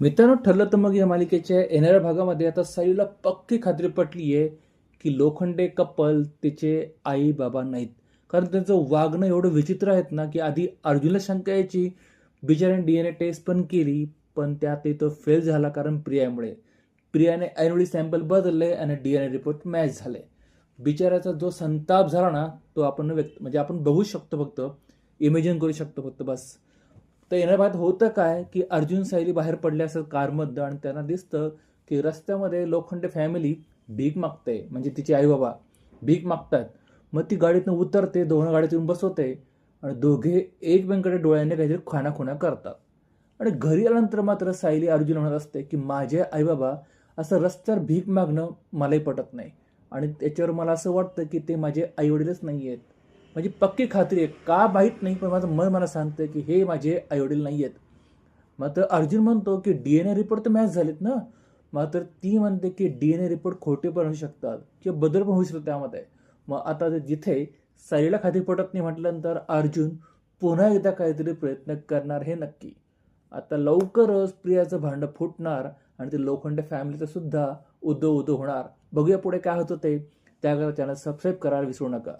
मित्रांनो ठरलं तर मग या मालिकेच्या येणाऱ्या भागामध्ये आता साईला पक्की खात्री पटली आहे की लोखंडे कपल तिचे आई बाबा नाहीत. कारण त्यांचं वागणं एवढं विचित्र आहेत ना की आधी अर्जुनला शंका यायची बिचाऱ्याने डी एन ए टेस्ट पण केली पण त्यात तो फेल झाला कारण प्रियामुळे. प्रियाने ऐनवेळी सॅम्पल बदलले आणि D N A report match झाले बिचाऱ्याचा जो संताप झाला ना तो आपण व्यक्त म्हणजे आपण बघू शकतो फक्त इमेजिन करू शकतो फक्त बस. तर येण्याबाद होतं काय की अर्जुन सायली बाहेर पडल्या असं कारमधनं आणि त्यांना दिसतं की रस्त्यामध्ये लोखंडे फॅमिली भीक मागते. म्हणजे तिचे आई बाबा भीक मागतात. मग ती गाडीतनं उतरते दोन गाडीत येऊन बसवते आणि दोघे एकमेकांकडे डोळ्याने काहीतरी खाणाखुणा करतात. आणि घरी आल्यानंतर मात्र सायली अर्जुन म्हणत असते की माझे आईबाबा असं रस्त्यावर भीक मागणं मलाही पटत नाही. आणि त्याच्यावर मला असं वाटतं की ते माझे आईवडीलच नाही आहेत माझी पक्की खात्री आहे. का माहीत नाही पण माझं मन मला सांगतं की हे माझे आईवडील नाही आहेत. मात्र अर्जुन म्हणतो की डी एन ए रिपोर्ट तर मॅच झालेत ना. मात्र ती म्हणते की डी एन ए रिपोर्ट खोटे पण होऊ शकतात किंवा बदल पण होऊ शकतो त्यामध्ये. मग आता ते जिथे साईला खात्री पटत नाही म्हटल्यानंतर अर्जुन पुन्हा एकदा काहीतरी प्रयत्न करणार हे नक्की. आता लवकरच प्रियाचं भांडं फुटणार आणि ते लोखंड फॅमिलीचं सुद्धा उदो उदो होणार. बघूया पुढे काय होतं ते. त्याकरता चॅनल सबस्क्राईब करायला विसरू नका.